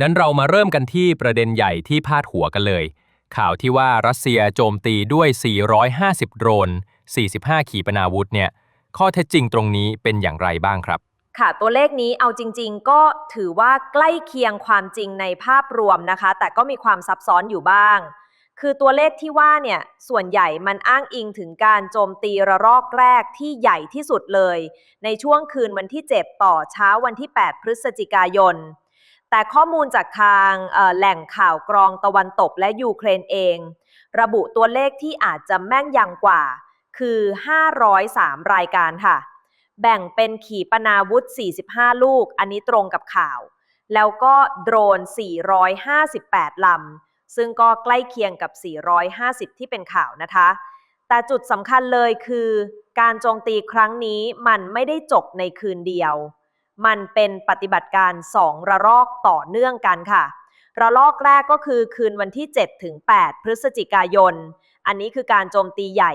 นั้นเรามาเริ่มกันที่ประเด็นใหญ่ที่พาดหัวกันเลย ข่าวที่ว่ารัสเซียโจมตีด้วย 450 โดรน 45 ขีปนาวุธเนี่ย ข้อเท็จจริงตรงนี้เป็นอย่างไรบ้างครับ ค่ะ ตัวเลขนี้เอาจริง ๆ ก็ถือว่าใกล้เคียงความจริงในภาพรวมนะคะ แต่ก็มีความซับซ้อนอยู่บ้าง คือตัวเลขที่ว่าเนี่ยส่วนใหญ่มันอ้างอิงถึงการโจมตีระลอกแรกที่ใหญ่ที่สุดเลย ในช่วงคืนวันที่ 7 ต่อเช้าวันที่ 8 พฤศจิกายน แต่ข้อมูลจากทางแหล่งข่าวกรองตะวันตกและยูเครนเอง ระบุตัวเลขที่อาจจะแม่นยำกว่า คือ 503 รายการค่ะ แบ่งเป็นขีปนาวุธ 45 ลูก อันนี้ตรงกับข่าว แล้วก็โดรน 458 ลำ ซึ่งก็ใกล้เคียงกับ 450 ที่เป็นข่าวนะคะ แต่จุดสำคัญเลยคือ การโจมตีครั้งนี้มันไม่ได้จบในคืนเดียว มันเป็นปฏิบัติการ 2 ระลอกต่อเนื่องกันค่ะ ระลอกแรกก็คือคืนวันที่ 7 ถึง 8 พฤศจิกายน อันนี้คือการโจมตีใหญ่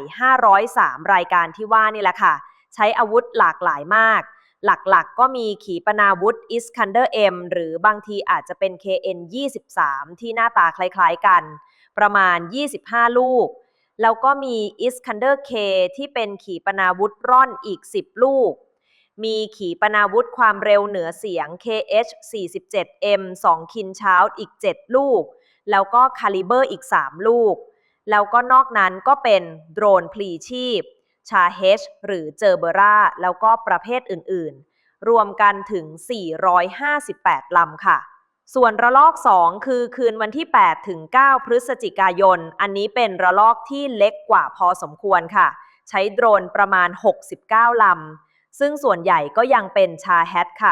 503 รายการที่ว่านี่แหละค่ะ ใช้อาวุธหลากหลายมาก หลักๆก็มีขีปนาวุธ Iskander M หรือบางทีอาจจะเป็น KN 23 ที่หน้าตาคล้ายๆกัน ประมาณ 25 ลูก แล้วก็มี Iskander K ที่เป็นขีปนาวุธร่อนอีก 10 ลูก มีขีปนาวุธความเร็วเหนือเสียง KH 47M 2 คินเช้าอีก 7 ลูก แล้วก็คาลิเบอร์อีก 3 ลูก แล้วก็นอกนั้นก็เป็นโดรนพลีชีพ ชาเฮชหรือเจอเบรา แล้วก็ประเภทอื่นๆ รวมกันถึง 458 ลำค่ะ ส่วนระลอก 2 คือคืนวันที่ 8 ถึง 9 พฤศจิกายน อันนี้เป็นระลอกที่เล็กกว่าพอสมควรค่ะ ใช้โดรนประมาณ 69 ลำ ซึ่งส่วนใหญ่ก็ยังเป็นชาแฮทค่ะ